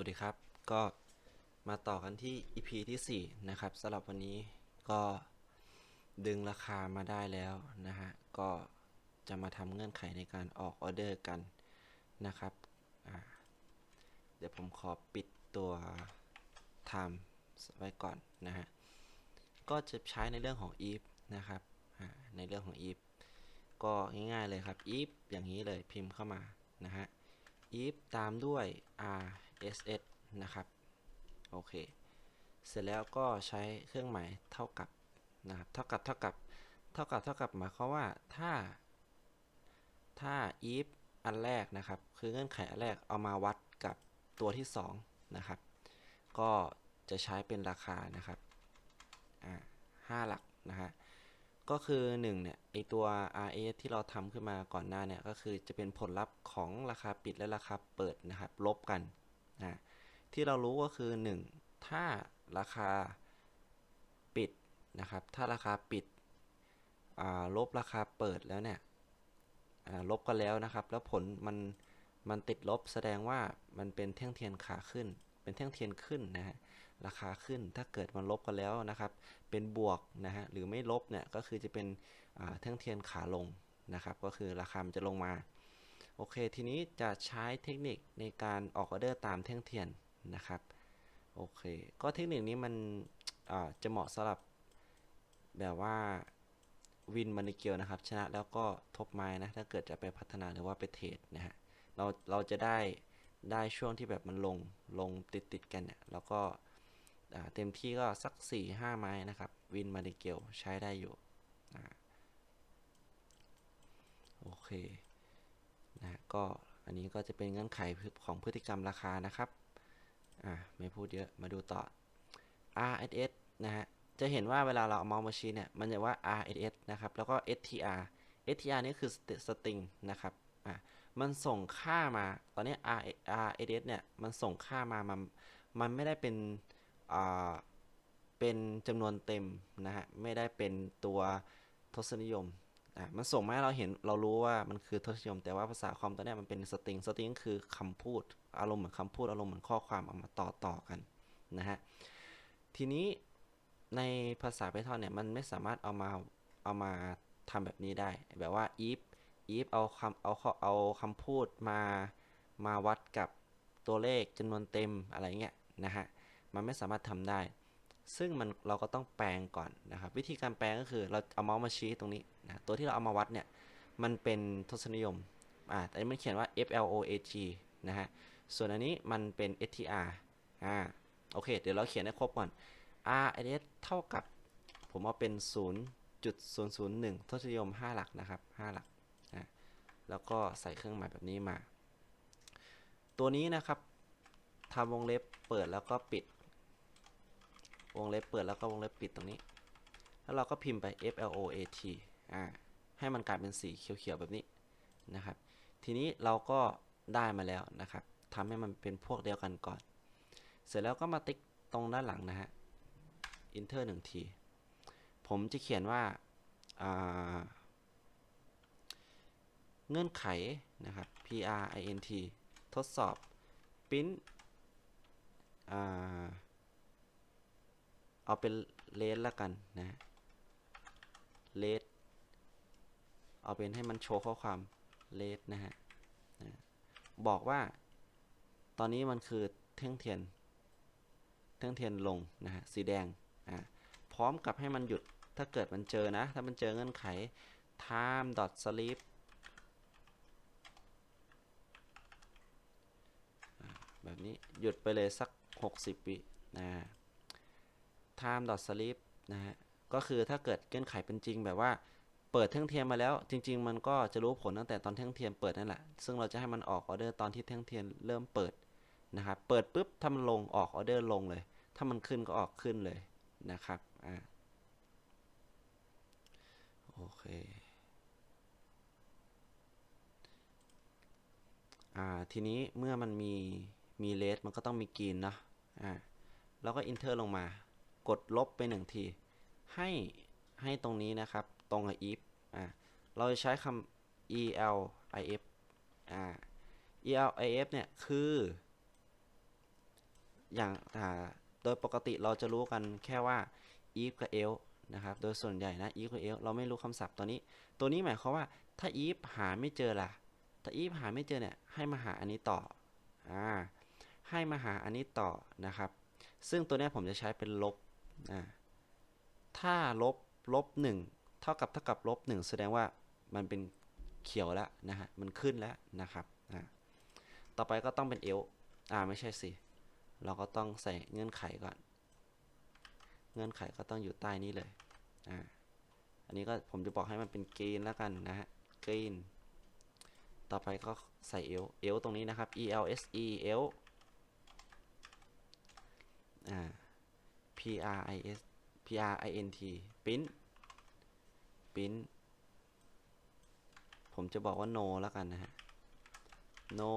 วัสดีครับ ก็มาต่อกันที่ EP ที่ 4 นะครับสำหรับวันนี้ก็ดึงราคามาได้แล้วนะฮะ ก็จะมาทำเงื่อนไขในการออกออเดอร์กันนะครับ เดี๋ยวผมขอปิดตัว time ไว้ก่อนนะฮะ ก็จะใช้ในเรื่องของ if นะครับ ในเรื่องของ if ก็ง่ายๆเลยครับ if อย่างนี้เลยพิมพ์เข้ามานะฮะ if ตามด้วย r ss นะครับ โอเค เสร็จแล้วก็ใช้เครื่องหมายเท่ากับนะครับ เท่ากับ เท่ากับ เท่ากับ เท่ากับ หมายความว่า ถ้า ถ้า if อันแรกนะครับ คือเงื่อนไขอันแรก เอามาวัดกับตัวที่ 2 นะครับ ก็จะใช้เป็นราคานะครับ อ่าห้าหลักนะฮะ ก็คือ 1 เนี่ย ไอตัว RS ที่เราทำขึ้นมาก่อนหน้าเนี่ย ก็คือจะเป็นผลลัพธ์ของราคาปิดและราคาเปิดนะครับ ลบกัน นะที่เรารู้ก็คือ 1 ถ้าราคาปิดนะครับ ถ้าราคาปิดลบราคาเปิดแล้วเนี่ยลบกันแล้วนะครับ แล้วผลมันมันติดลบแสดงว่ามันเป็นแท่งเทียนขาขึ้น เป็นแท่งเทียนขึ้นนะฮะราคาขึ้นถ้าเกิดมันลบกันแล้วนะครับ เป็นบวกนะฮะหรือไม่ลบเนี่ยก็คือจะเป็นแท่งเทียนขาลงนะครับ ก็คือราคามันจะลงมา โอเค ทีนี้จะใช้เทคนิคในการออกออเดอร์ตามแท่งเทียนนะครับ โอเค ก็เทคนิคนี้มันจะเหมาะสำหรับแบบว่าวินมานิเกียวนะครับ ชนะแล้วก็ทบไม้นะ ถ้าเกิดจะไปพัฒนาหรือว่าไปเทรดนะฮะ เราเราจะได้ได้ช่วงที่แบบมันลงลงติดติดกันเนี่ย แล้วก็เต็มที่ก็สัก 4 5 ไม้นะครับ วินมาดิเกลใช้ได้อยู่อโอเค นะก็อันนี้ก็จะเป็นเงื่อนไขของพฤติกรรมราคานะครับอ่าไม่พูดเยอะมาดูต่อ RSS นะฮะจะเห็นว่าเวลาเราเอาเมาส์มาชี้เนี่ยมันจะว่า RSS นะครับแล้วก็ STR STR นี่คือ string นะครับอ่ามันส่งค่ามาตอนนี้ RSS เนี่ยมันส่งค่ามามันมันไม่ได้เป็นอ่าเป็นจำนวนเต็มนะฮะไม่ได้เป็นตัวทศนิยม อะมันส่งมาให้เราเห็นเรารู้ว่ามันคือทศนิยม แต่ว่าภาษาคอมตัวนี้มันเป็นสตริงสตริงคือคำพูด อารมณ์เหมือนคำพูดอารมณ์เหมือนข้อความเอามาต่อต่อกันนะฮะทีนี้ในภาษา Python เนี่ยมันไม่สามารถเอามาเอามาทำแบบนี้ได้ แบบว่า if if เอาคำเอาข้อเอาคำพูดมามาวัดกับตัวเลขจำนวนเต็มอะไรเงี้ยนะฮะมันไม่สามารถทำได้ ซึ่งมันเราก็ต้องแปลงก่อนนะครับ วิธีการแปลงก็คือเราเอาเมาส์มาชี้ตรงนี้นะตัวที่เราเอามาวัดเนี่ยมันเป็นทศนิยมอ่าแต่นี้มันเขียนว่า floag นะฮะส่วนอันนี้มันเป็น str อ่าโอเค เดี๋ยวเราเขียนให้ครบก่อน rs เท่ากับ ผมเอาเป็น 0.001 ทศนิยม 5 หลักนะครับ 5 หลักอ่าแล้วก็ใส่เครื่องหมายแบบนี้มา ตัวนี้นะครับทำวงเล็บเปิดแล้วก็ปิด วงเล็บเปิดแล้วก็วงเล็บปิดตรงนี้ แล้วเราก็พิมพ์ไป float อ่าให้มันกลายเป็นสีเขียวๆแบบนี้นะครับ ทีนี้เราก็ได้มาแล้วนะครับทำให้มันเป็นพวกเดียวกันก่อน เสร็จแล้วก็มาติ๊กตรงด้านหลังนะฮะ enter หนึ่งที ผมจะเขียนว่าาเงื่อนไขนะครับ print ทดสอบ print อ่า เอาเป็นเลสละกันนะเลสเอาเป็นให้มันโชว์ข้อความเลสนะฮะนะบอกว่า ตอนนี้มันคือเท่งเทียนเท่งเทียนลงนะฮะสีแดงอ่าพร้อมกับให้มันหยุดถ้าเกิดมันเจอนะ ถ้ามันเจอเงื่อนไข time dot sleep แบบนี้หยุดไปเลยสัก 60 วินะ time dot sleep นะฮะ ก็คือถ้าเกิดเงื่อนไขเป็นจริงแบบว่าเปิดเท่งเทียนมาแล้ว จริง ๆ มันก็จะรู้ผลตั้งแต่ตอนเท่งเทียนเปิดนั่นแหละ ซึ่งเราจะให้มันออกออเดอร์ตอนที่เท่งเทียนเริ่มเปิดนะครับเปิดปุ๊บถ้ามันลงออกออเดอร์ลงเลย ถ้ามันขึ้นก็ออกขึ้นเลยนะครับอ่าโอเคอ่าทีนี้เมื่อมันมีมีเลสมันก็ต้องมีกรีนเนาะอ่าแล้วก็ enter ลงมา กดลบไปหนึ่งที ให้ให้ตรงนี้นะครับ ตรงกับ if อ่าเราจะใช้คำ elif อ่า elif เนี่ย คือ อย่างอ่าโดยปกติเราจะรู้กันแค่ว่า if กับ else นะครับ โดยส่วนใหญ่นะ if กับ else เราไม่รู้คำศัพท์ตัวนี้ ตัวนี้หมายความว่าถ้า if หาไม่เจอล่ะ ถ้า if หาไม่เจอเนี่ย ให้มาหาอันนี้ต่อ อ่า ให้มาหาอันนี้ต่อนะครับ ซึ่งตัวนี้ผมจะใช้เป็นลบ ถ้าลบลบหนึ่งเท่ากับเท่ากับลบหนึ่งแสดงว่ามันเป็นเขียวแล้วนะฮะ มันขึ้นแล้วนะครับอ่าต่อไปก็ต้องเป็น else อ่าไม่ใช่สิ เราก็ต้องใส่เงื่อนไขก่อน เงื่อนไขก็ต้องอยู่ใต้นี้เลยอ่าอันนี้ก็ผมจะบอกให้มันเป็นกรีนแล้วกันนะฮะกรีนต่อไปก็ใส่ l l ตรงนี้นะครับ e l s e l อ่า p r i s p r i n t print print ผมจะบอกว่า no แล้วกันนะฮะ no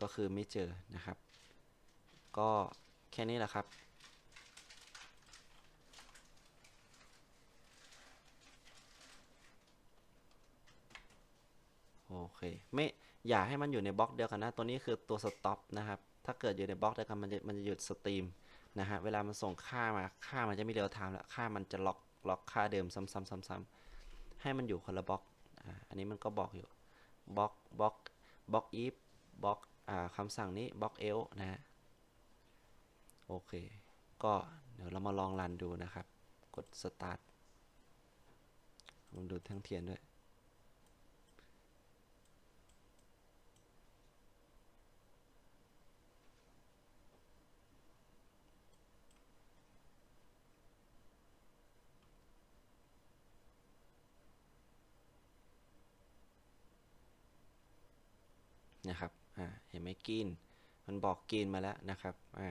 ก็คือไม่เจอนะครับ ก็แค่นี้แหละครับโอเค ไม่ อย่าให้มันอยู่ในบล็อกเดียวกันนะ ตัวนี้คือตัวสต็อปนะครับ ถ้าเกิดอยู่ในบล็อกเดียวกันมันจะมันจะหยุดสตรีมนะฮะ เวลามันส่งค่ามา ค่ามันจะไม่เรียลไทม์แล้ว ค่ามันจะล็อกล็อกค่าเดิมซ้ำๆๆๆ ให้มันอยู่คนละบล็อก อันนี้มันก็บอกอยู่ บล็อก บล็อก บล็อก if บล็อกคำสั่งนี้ บล็อก else นะฮะ โอเค ก็เดี๋ยวเรามาลองรันดูนะครับ กด start ผมดูทั้งเทียนด้วย นะครับ อ่า เห็นไหม กรีนมันบอกกรีนมาแล้วนะครับ อ่า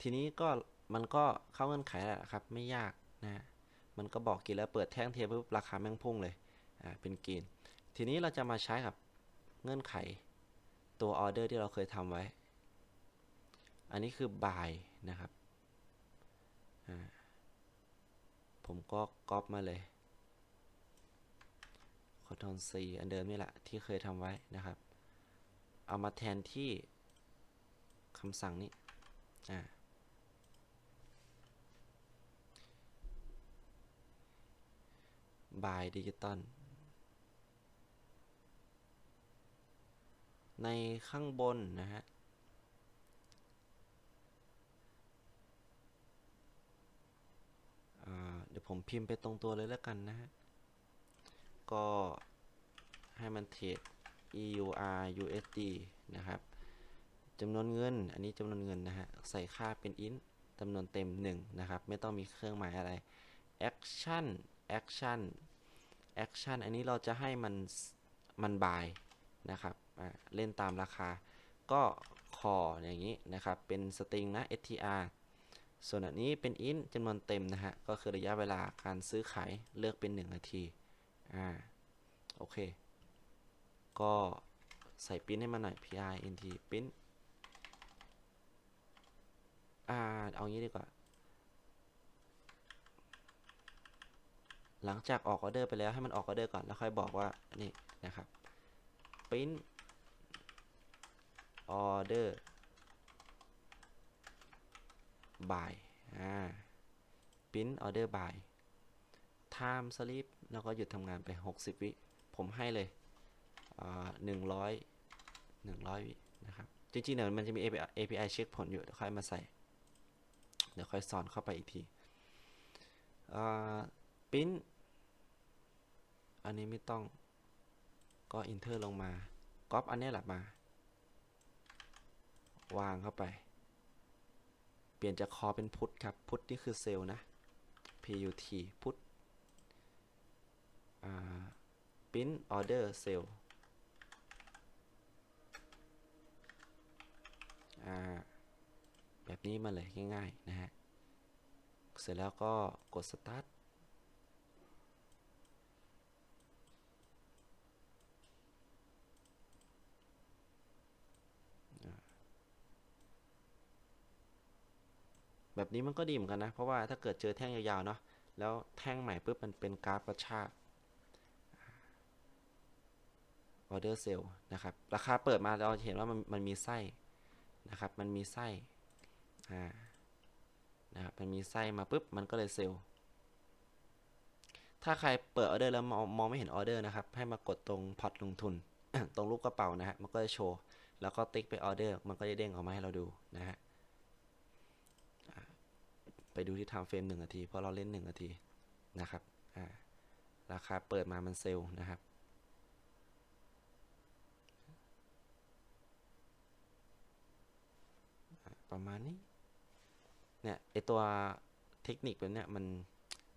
ทีนี้ก็มันก็เข้าเงื่อนไขแล้วครับ ไม่ยากนะ มันก็บอกกรีนแล้วเปิดแท่งเทียบปุ๊บราคาแม่งพุ่งเลย อ่า เป็นกรีนทีนี้เราจะมาใช้กับเงื่อนไขตัวออเดอร์ที่เราเคยทำไว้ อันนี้คือ buy นะครับ อ่า ผมก็ก๊อปมาเลย Ctrl C อันเดิมนี่แหละที่เคยทำไว้นะครับ เอามาแทนที่คำสั่งนี้อ่าบายดิจิตอลในข้างบนนะฮะ เดี๋ยวผมพิมพ์ไปตรงตัวเลยแล้วกันนะฮะ ก็ให้มันเทรด EUR USD นะครับจำนวนเงิน อันนี้จำนวนเงินนะฮะ ใส่ค่าเป็น int จำนวนเต็ม 1 นะครับ ไม่ต้องมีเครื่องหมายอะไร action action action อันนี้เราจะให้มัน มันบายนะครับ เล่นตามราคา ก็คออย่างนี้นะครับ เป็นสตริงนะ str ส่วนอันนี้เป็น int จำนวนเต็มนะฮะ ก็คือระยะเวลาการซื้อขายเลือกเป็น 1 นาที อ่า โอเค ก็ใส่ปิ้นให้มันหน่อย print ปริ้นอ่า เอางี้ดีกว่า หลังจากออกออเดอร์ไปแล้วให้มันออกออเดอร์ก่อนแล้วค่อยบอกว่า นี่นะครับ print order by อ่า print order by time sleep แล้วก็หยุดทำงานไป 60 วิ ผมให้เลย หนึ่งร้อยหนึ่งร้อยวินะครับ จริงๆเนี่ยมันจะมี API, API เช็คผลอยู่เดี๋ยวค่อยมาใส่ เดี๋ยวค่อยสอนเข้าไปอีกทีปิ้นอันนี้ไม่ต้องก็ enter ลงมาก๊อปอันนี้แหละมา วางเข้าไป เปลี่ยนจากคอเป็นพุทครับ พุทนี่คือเซลล์นะ put พุทอ่า print order cell แบบนี้มาเลยง่ายๆนะฮะ เสร็จแล้วก็กด start แบบนี้มันก็ดีเหมือนกันนะ เพราะว่าถ้าเกิดเจอแท่งยาวๆเนาะแล้วแท่งใหม่ปุ๊บมันเป็นกราฟกระชากออเดอร์เซลนะครับ ราคาเปิดมาเราเห็นว่ามันมันมีไส้ นะครับ มันมีไส้อ่านะครับมันมีไส้มาปุ๊บมันก็เลยเซลล์ถ้าใครเปิดออเดอร์แล้วมองมองไม่เห็นออเดอร์นะครับ ให้มากดตรงพอร์ตลงทุน ตรงรูปกระเป๋านะฮะมันก็จะโชว์ แล้วก็ติ๊กไปออเดอร์มันก็จะเด้งออกมาให้เราดูนะฮะไปดูที่ไทม์เฟรมหนึ่งนาทีเพราะเราเล่นหนึ่งนาทีนะครับอ่าราคาเปิดมามันเซลล์นะครับ ประมาณนี้ เนี่ยไอตัวเทคนิคแบบเนี้ยมัน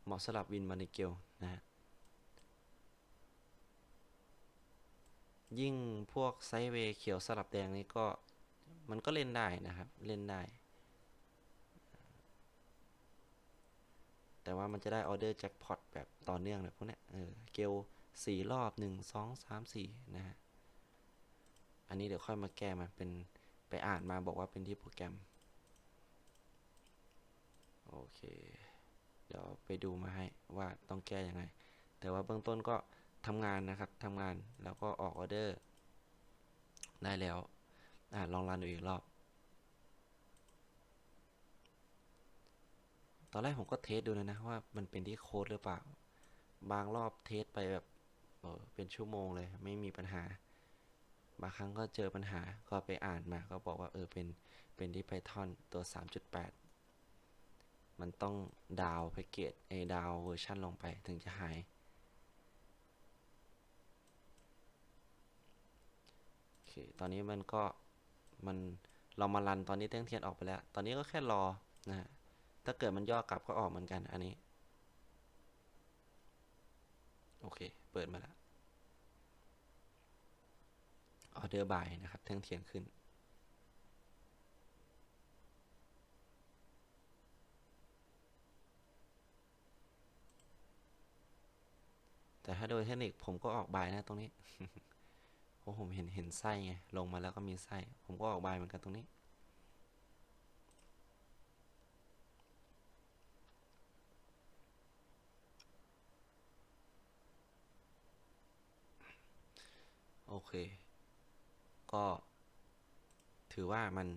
เหมาะสำหรับวินมานิเกลนะฮะยิ่งพวกไซด์เวเขียวสลับแดงนี่ก็มันก็เล่นได้นะครับ เล่นได้ แต่ว่ามันจะได้ออเดอร์แจ็คพอตแบบต่อเนื่องแบบพวกเนี้ยเออเกลสี่รอบหนึ่งสองสามสี่นะฮะ อันนี้เดี๋ยวค่อยมาแก้มันเป็นไปอ่านมาบอกว่าเป็นที่โปรแกรม โอเค เดี๋ยวไปดูมาให้ว่าต้องแก้ยังไง แต่ว่าเบื้องต้นก็ทำงานนะครับทำงานแล้วก็ออกออเดอร์ ได้แล้วอ่าลองรันดูอีกรอบ ตอนแรกผมก็เทสดูนะนะว่ามันเป็นที่โค้ดหรือเปล่า บางรอบเทสไปแบบเออเป็นชั่วโมงเลยไม่มีปัญหา บางครั้งก็เจอปัญหาก็ไปอ่านมาก็บอกว่าเออเป็นเป็นที่ Python ตัว 3.8 มันต้องดาวแพ็กเกจไอดาวเวอร์ชันลงไปถึงจะหาย โอเค ตอนนี้มันก็มันเรามารันตอนนี้เต้งเทียนออกไปแล้ว ตอนนี้ก็แค่รอนะฮะถ้าเกิดมันย่อกลับก็ออกเหมือนกันอันนี้ โอเค เปิดมาแล้วออเดอร์บายนะครับเที่ยงเทียนขึ้น แต่ถ้าโดยเทคนิคผมก็ออกบายนะตรงนี้เพราะผมเห็นเห็นไส้ไงลงมาแล้วก็มีไส้ ผมก็ออกบายเหมือนกันตรงนี้ โอเค ก็ถือว่ามัน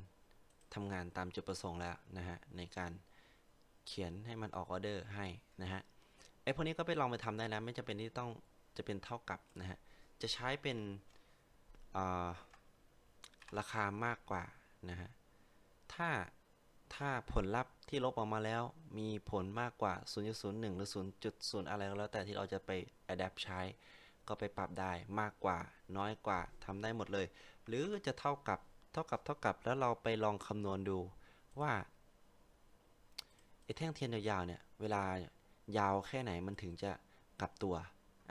ทำงานตามจุดประสงค์แล้วนะฮะ ในการเขียนให้มันออกออเดอร์ให้นะฮะ ไอ้พวกนี้ก็ไปลองไปทำได้นะไม่จำเป็นที่ต้องจะเป็นเท่ากับนะฮะ จะใช้เป็นาราคามากกว่านะฮะ ถ้าถ้าผลลัพธ์ที่ลบออกมาแล้วมีผลมากกว่า 0.01 หรือ 0.0 อะไรก็แล้วแต่ที่เราจะไป adapt ใช้ ก็ไปปรับได้มากกว่า น้อยกว่าทำได้หมดเลย หรือจะเท่ากับเท่ากับเท่ากับแล้วเราไปลองคำนวณดูว่าไอ้แท่งเทียนยาวๆเนี่ย เวลา ยาวแค่ไหนมันถึงจะกลับตัว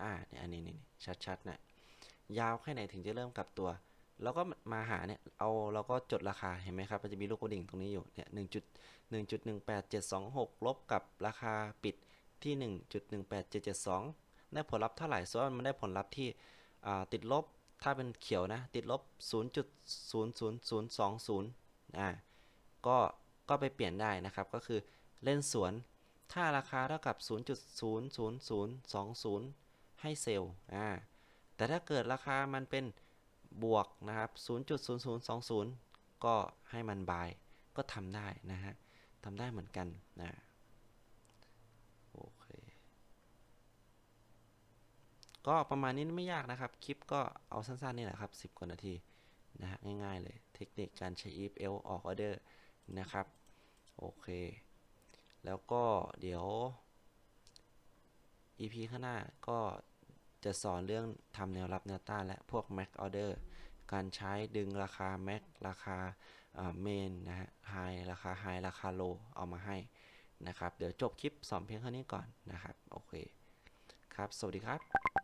อ่าเนี่ยอันนี้นี่ชัดๆนะยาวแค่ไหนถึงจะเริ่มกลับตัว แล้วก็มาหาเนี่ย เอาเราก็จดราคาเห็นไหมครับ มันจะมีลูกกระดิ่งตรงนี้อยู่เนี่ยหนึ่งจุดหนึ่งจุดหนึ่งแปดเจ็ดสองหกลบกับราคาปิดที่หนึ่งจุดหนึ่งแปดเจ็ดเจ็ดสองได้ผลลัพธ์เท่าไหร่ส่วนมันได้ผลลัพธ์ที่ติดลบถ้าเป็นเขียวนะ ติดลบ 0.00020อ่าก็ก็ไปเปลี่ยนได้นะครับ ก็คือเล่นสวน ถ้าราคาเท่ากับ 0.00020 ให้เซลล์อ่าแต่ถ้าเกิดราคามันเป็นบวกนะครับ 0.0020 ก็ให้มันบาย ก็ทำได้นะฮะทำได้เหมือนกันนะโอเคก็ประมาณนี้ไม่ยากนะครับ คลิปก็เอาสั้นๆนี่แหละครับ 10 กว่านาทีนะฮะง่ายๆเลย เทคนิคการใช้ if else ออกออเดอร์นะครับ โอเค แล้วก็เดี๋ยว EP ข้างหน้าก็จะสอนเรื่องทำแนวรับแนวต้านและพวก Mac Order การใช้ดึงราคา Mac ราคาเมนนะฮะ High ราคา High ราคา Low เอามาให้นะครับ เดี๋ยวจบคลิปสอนเพียงเท่านี้ก่อนนะครับ โอเค ครับ สวัสดีครับ